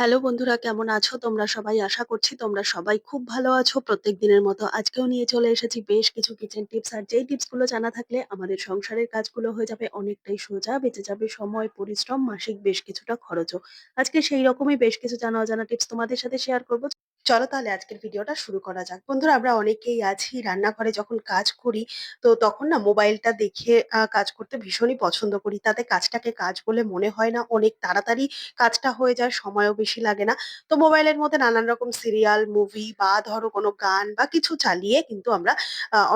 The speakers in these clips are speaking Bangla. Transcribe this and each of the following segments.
হ্যালো বন্ধুরা কেমন আছো তোমরা সবাই? আশা করছি তোমরা সবাই খুব ভালো আছো। প্রত্যেক দিনের মতো আজকেও নিয়ে চলে এসেছি বেশ কিছু কিচেন টিপস। আর যেই টিপসগুলো জানা থাকলে আমাদের সংসারের কাজগুলো হয়ে যাবে অনেকটাই সোজা। বেঁচে যাবে সময়, পরিশ্রম, মাসিক বেশ কিছুটা খরচও। আজকে সেই রকমই বেশ কিছু জানা অজানা টিপস তোমাদের সাথে শেয়ার করব। চলো তাহলে আজকের ভিডিওটা শুরু করা যাক। বন্ধুরা আমরা অনেকেই আছি রান্নাঘরে যখন কাজ করি তো তখন না মোবাইলটা দেখে কাজ করতে ভীষণই পছন্দ করি। তাতে কাজটাকে কাজ বলে মনে হয় না। অনেক তাড়াতাড়ি কাজটা হয়ে যায়, সময়ও বেশি লাগে না। তো মোবাইলের মধ্যে নানান রকম সিরিয়াল, মুভি বা ধরো কোনো গান বা কিছু চালিয়ে কিন্তু আমরা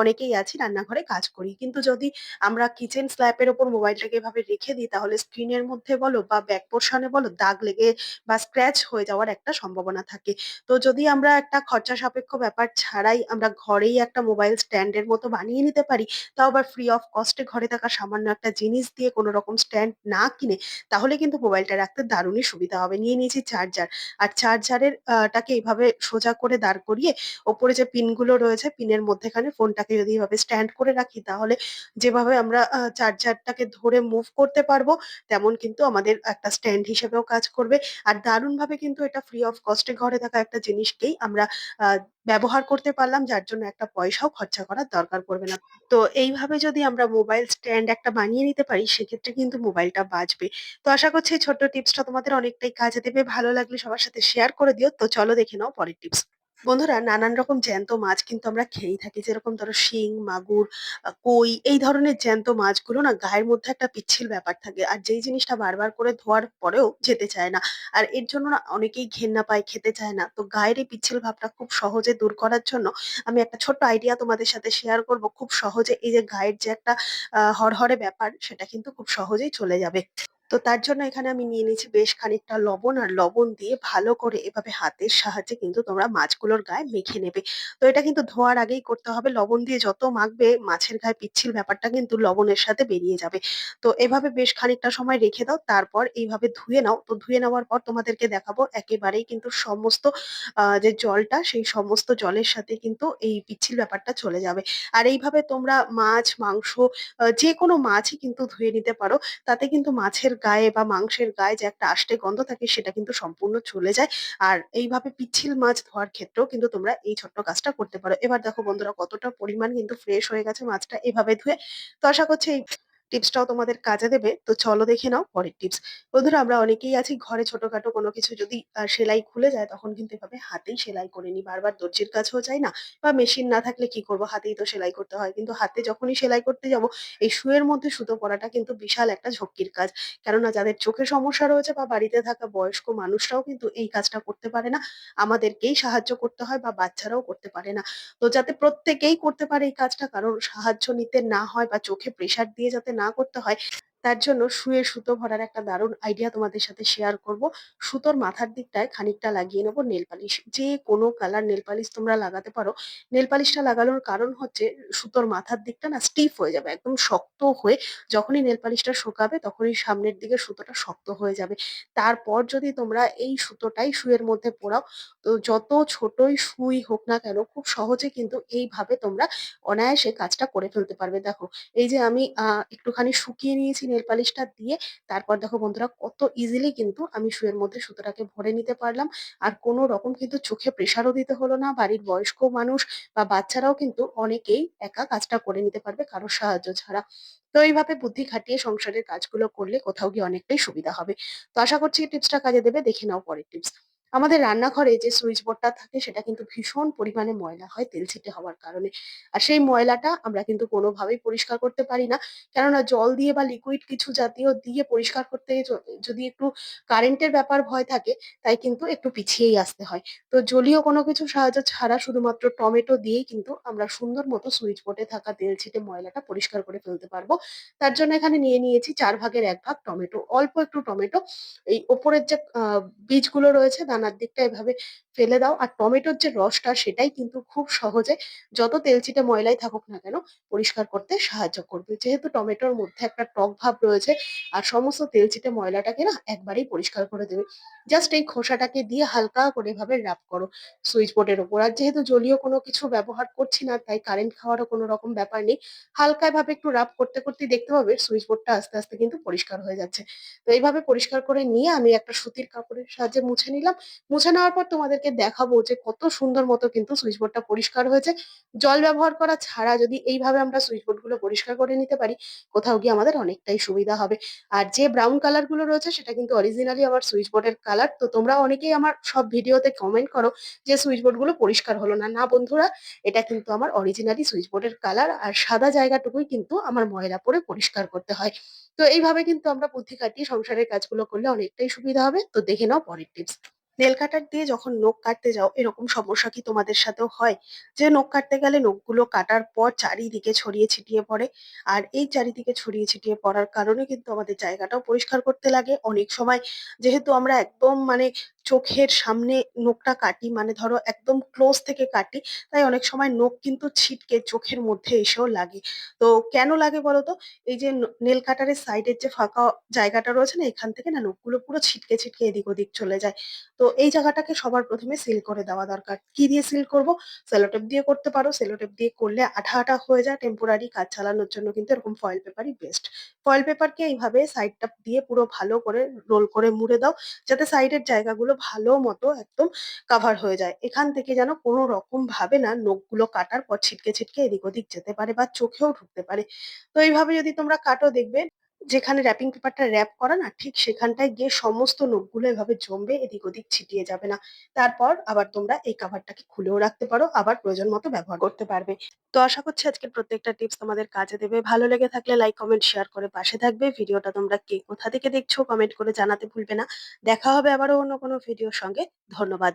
অনেকেই আছি রান্নাঘরে কাজ করি। কিন্তু যদি আমরা কিচেন স্ল্যাপের ওপর মোবাইলটাকে এভাবে রেখে দিই তাহলে স্ক্রিনের মধ্যে বলো বা ব্যাক পোরশন বলো দাগ লেগে বা স্ক্র্যাচ হয়ে যাওয়ার একটা সম্ভাবনা থাকে। তো যদি আমরা একটা খরচা সাপেক্ষ ব্যাপার ছাড়াই আমরা ঘরেই একটা মোবাইল স্ট্যান্ড এর মতো বানিয়ে নিতে পারি, তাও আবার ফ্রি অফ কস্ট ঘরে থাকা সামান্য একটা জিনিস দিয়ে কোনো রকম স্ট্যান্ড না কিনে তাহলে কিন্তু মোবাইলটা রাখতে দারুণই সুবিধা হবে। নিয়ে নিয়েছি চার্জার। আর চার্জারের টাকে এভাবে সোজা করে দাঁড় করিয়ে ওপরে যে পিনগুলো রয়েছে পিনের মধ্যেখানে ফোনটাকে যদি এভাবে স্ট্যান্ড করে রাখি তাহলে যেভাবে আমরা চার্জারটাকে ধরে মুভ করতে পারব তেমন কিন্তু আমাদের একটা স্ট্যান্ড হিসেবেও কাজ করবে। আর দারুণভাবে কিন্তু এটা ফ্রি অফ কস্ট ঘরে থাকা একটা জিনিসকেই আমরা ব্যবহার করতে পারলাম, যার জন্য একটা পয়সাও খরচা করার দরকার পড়বে না। তো এইভাবে যদি আমরা মোবাইল স্ট্যান্ড একটা বানিয়ে নিতে পারি, সেক্ষেত্রে কিন্তু মোবাইলটা বাঁচবে। তো আশা করছি ছোট্ট টিপসটা তোমাদের অনেকটাই কাজে দেবে। ভালো লাগলে সবার সাথে শেয়ার করে দিও। তো চলো দেখে নাও পরের টিপস। বন্ধুরা নানান রকম জ্যান্ত মাছ কিন্তু আমরা খেয়েই থাকি। যেরকম ধরো শিং, মাগুর, কই এই ধরনের জ্যান্ত মাছগুলো না গায়ের মধ্যে একটা পিচ্ছিল ব্যাপার থাকে। আর যেই জিনিসটা বারবার করে ধোয়ার পরেও যেতে চায় না। আর এর জন্য না অনেকেই ঘেন্না পায়, খেতে চায় না। তো গায়ের এই পিচ্ছিল ভাবটা খুব সহজে দূর করার জন্য আমি একটা ছোট্ট আইডিয়া তোমাদের সাথে শেয়ার করব। খুব সহজে এই যে গায়ের যে একটা হরহরে ব্যাপার সেটা কিন্তু খুব সহজেই চলে যাবে। তো তার জন্য এখানে আমি নিয়ে নিয়েছি বেশ খানিকটা লবণ আর লবণ দিয়ে ভালো করে এভাবে হাতের সাহায্যে কিন্তু তোমরা মাছগুলোর গায়ে মেখে নেবে। তো এটা কিন্তু ধোয়ার আগেই করতে হবে। লবণ দিয়ে যত মাখবে মাছের গায়ে পিচ্ছিল ব্যাপারটা কিন্তু লবণের সাথে বেরিয়ে যাবে। তো এভাবে বেশ খানিকটা সময় রেখে দাও। তারপর এইভাবে ধুয়ে নাও। তো ধুয়ে নেওয়ার পর তোমাদেরকে দেখাবো একেবারেই কিন্তু সমস্ত যে জলটা সেই সমস্ত জলের সাথে কিন্তু এই পিচ্ছিল ব্যাপারটা চলে যাবে। আর এইভাবে তোমরা মাছ, মাংস আ যেকোনো মাছই কিন্তু ধুয়ে নিতে পারো। তাতে কিন্তু মাছের গায়ে বা মাংসের গায়ে যে একটা আষ্টে গন্ধ থাকে সেটা কিন্তু সম্পূর্ণ চলে যায়। আর এইভাবে পিচ্ছিল মাছ ধোয়ার ক্ষেত্রেও কিন্তু তোমরা এই ছোট্ট কাজটা করতে পারো। এবার দেখো বন্ধুরা কতটা পরিমাণ কিন্তু ফ্রেশ হয়ে গেছে মাছটা এভাবে ধুয়ে। তো আশা করছি এই টিপসটাও তোমাদের কাজে দেবে। তো চলো দেখে নাও পরের টিপস। বন্ধুরা, আমরা অনেকেই আছি ঘরে ছোটখাটো কোনো কিছু যদি সেলাই খুলে যায়, তখন কিন্তু এভাবে হাতেই সেলাই করে নিই। বারবার দর্জির কাছেও যাই না, বা মেশিন না থাকলে কি করব? হাতেই তো সেলাই করতে হয়। কিন্তু হাতে যখনই সেলাই করতে যাব, এই শুয়ের মধ্যে সুতো পরাটা কিন্তু বিশাল একটা ঝক্কির কাজ। কেননা, যাদের চোখে সমস্যা রয়েছে বা বাড়িতে থাকা বয়স্ক মানুষরাও কিন্তু এই কাজটা করতে পারে না। আমাদেরকেই সাহায্য করতে হয় বা বাচ্চারাও করতে পারে না। তো যাতে প্রত্যেকেই করতে পারে এই কাজটা, কারোর সাহায্য নিতে না হয় বা চোখে প্রেশার দিয়ে যাতে না করতে হয়, তার জন্য শুয়ে সুতো ভরার একটা দারুণ আইডিয়া তোমাদের সাথে শেয়ার করব। সুতোর মাথার দিকটায় খানিকটা লাগিয়ে নেব নেল পালিশ। যেকোনো কালার নেল পালিশ তোমরা লাগাতে পারো। নেল পালিশটা লাগানোর কারণ হচ্ছে সুতোর মাথার দিকটা না স্টিফ হয়ে যাবে। একদম শক্ত হয়ে যখনই নেল পালিশটা শোকাবে তখনই সামনের দিকে সুতোটা শক্ত হয়ে যাবে। তারপর যদি তোমরা এই সুতোটাই শুয়ের মধ্যে পরাও, তো যত ছোটই সুই হোক না কেন খুব সহজে কিন্তু এইভাবে তোমরা অনায়াসে কাজটা করে ফেলতে পারবে। দেখো এই যে আমি একটুখানি শুকিয়ে নিয়েছি নেল পালিশটা দিয়ে, তারপর দেখো বন্ধুরা কত ইজিলি কিন্তু আমি শুয়ের মধ্যে সুতোটাকে ভরে নিতে পারলাম। আর কোনো রকম কিন্তু চোখে প্রেশারও দিতে হলো না। বাড়ির বয়স্ক মানুষ বা বাচ্চারাও কিন্তু অনেকেই একা কাজটা করে নিতে পারবে কারোর সাহায্য ছাড়া। তো এইভাবে বুদ্ধি খাটিয়ে সংসারের কাজগুলো করলে কোথাও গিয়ে অনেকটাই সুবিধা হবে। তো আশা করছি টিপসটা কাজে দেবে। দেখে নাও পরের টিপস। আমাদের রান্নাঘরে যে সুইচ বোর্ডটা থাকে, সেটা কিন্তু ভীষণ পরিমাণে ময়লা হয় তেলছিটে হওয়ার কারণে। আর সেই ময়লাটা আমরা কিন্তু কোনোভাবেই পরিষ্কার করতে পারি না। কেননা জল দিয়ে বা লিকুইড কিছু জাতীয় দিয়ে পরিষ্কার করতে যদি একটু কারেন্টের ব্যাপার ভয় থাকে, তাই কিন্তু একটু পিছিয়েই আসতে হয়। তো জলীয় কোনো কিছু সাহায্য ছাড়া শুধুমাত্র টমেটো দিয়েই কিন্তু আমরা সুন্দর মতো সুইচ বোর্ডে থাকা তেল ছিটে ময়লাটা পরিষ্কার করে ফেলতে পারব। তার জন্য এখানে নিয়ে নিয়েছি চার ভাগের ১ ভাগ টমেটো। অল্প একটু টমেটো এই ওপরের যে বীজগুলো রয়েছে দানার দিকটা এভাবে ফেলে দাও। আর টমেটোর যে রসটা সেটাই কিন্তু খুব সহজে যত তেলচিটে ময়লাই থাকুক না কেন পরিষ্কার করতে সাহায্য করবে। যেহেতু টমেটোর মধ্যে একটা টক ভাব রয়েছে আর সমস্ত তেলচিটে ময়লাটাকে না একবারেই পরিষ্কার করে দেবে। জাস্ট এই খোসাটাকে দিয়ে হালকা করে এভাবে র‍্যাপ করো সুইচ বোর্ডের ওপর আর যেহেতু জলীয় কোনো কিছু ব্যবহার করছি না তাই কারেন্ট খাওয়ারও কোনো রকম ব্যাপার নেই। হালকা এভাবে একটু রাব করতে, করতেই দেখতে পাবে সুইচ বোর্ডটা আস্তে, আস্তে কিন্তু পরিষ্কার হয়ে যাচ্ছে। তো এইভাবে পরিষ্কার করে নিয়ে আমি একটা সুতির কাপড়ের সাহায্যে মুছে নিলাম। মুছে নেওয়ার পর তোমাদেরকে দেখাবো যে কত সুন্দর মতো কিন্তু সুইচ বোর্ডটা পরিষ্কার হয়েছে। জল ব্যবহার করা ছাড়া যদি এইভাবে আমরা সুইচ বোর্ডগুলো পরিষ্কার করে নিতে পারি, কোথাও গিয়ে আমাদের অনেকটাই সুবিধা হবে। আর যে ব্রাউন কালারগুলো রয়েছে সেটা কিন্তু অরিজিনালি আমার সুইচ বোর্ডের কালার। তো তোমরা অনেকেই আমার সব ভিডিওতে কমেন্ট করো যে সুইচ বোর্ডগুলো পরিষ্কার হলো না। না বন্ধুরা এটা কিন্তু আমার অরিজিনালি সুইচ বোর্ডের কালার আর সাদা জায়গাটুকুই কিন্তু আমার ময়লা পরে পরিষ্কার করতে হয়। তো এইভাবে কিন্তু আমরা বুদ্ধি খাটিয়ে সংসারের কাজগুলো করলে অনেকটাই সুবিধা হবে। তো দেখে নাও পরের টিপস। নেল কাটার দিয়ে যখন নখ কাটতে যাও এরকম সমস্যা কি তোমাদের সাথেও হয়? যে নখ কাটতে গেলে নখগুলো কাটার পর চারিদিকে ছড়িয়ে ছিটিয়ে পড়ে। আর এই চারিদিকে ছড়িয়ে ছিটিয়ে পড়ার কারণে কিন্তু আমাদের জায়গাটাও পরিষ্কার করতে লাগে। অনেক সময় যেহেতু আমরা একদম মানে চোখের সামনে নখটা কাটি মানে ধরো একদম ক্লোজ থেকে কাটি, তাই অনেক সময় নখ কিন্তু ছিটকে চোখের মধ্যে এসেও লাগে। তো কেন লাগে বলো তো? এই যে নেল কাটারের সাইডের যে ফাঁকা জায়গাটা রয়েছে না এখান থেকে না নখগুলো পুরো ছিটকে, ছিটকে এদিক ওদিক চলে যায়। তো এই জায়গাটাকে সবার প্রথমে সিল করে দেওয়া দরকার। কি দিয়ে সিল করব? সেলোটেপ দিয়ে করতে পারো। সেলোটেপ দিয়ে করলে আঠা, আঠা হয়ে যায় টেম্পোরারি কাজ চালানোর জন্য কিন্তু এরকম ফয়েল পেপারই বেস্ট। ফয়েল পেপারকে এইভাবে সাইডটা দিয়ে পুরো ভালো করে রোল করে মুড়ে দাও। যাতে সাইডের জায়গাগুলো ভালো মতো একদম কাভার হয়ে যায়। এখান থেকে যেন কোনো রকম ভাবে না নখগুলো কাটার পর ছিটকে, ছিটকে এদিক ওদিক যেতে পারে বা চোখেও ঢুকতে পারে। তো এইভাবে যদি তোমরা কাটো দেখবে যেখানে র‍্যাপিং পেপারটা র‍্যাপ করা না ঠিক সেখানটায় গিয়ে সমস্ত নখগুলো এভাবে জমবে এদিক ওদিক ছিটিয়ে যাবে না। তারপর আবার তোমরা এই কভারটাকে খুলেও রাখতে পারো। আবার প্রয়োজন মতো ব্যবহার করতে পারবে। তো আশা করছি আজকের প্রত্যেকটা টিপস তোমাদের কাজে দেবে। ভালো লেগে থাকলে লাইক, কমেন্ট, শেয়ার করে পাশে থাকবে। ভিডিওটা তোমরা কে কোথা থেকে দেখছ কমেন্ট করে জানাতে ভুলবে না। দেখা হবে আবারও অন্য কোনো ভিডিওর সঙ্গে। ধন্যবাদ।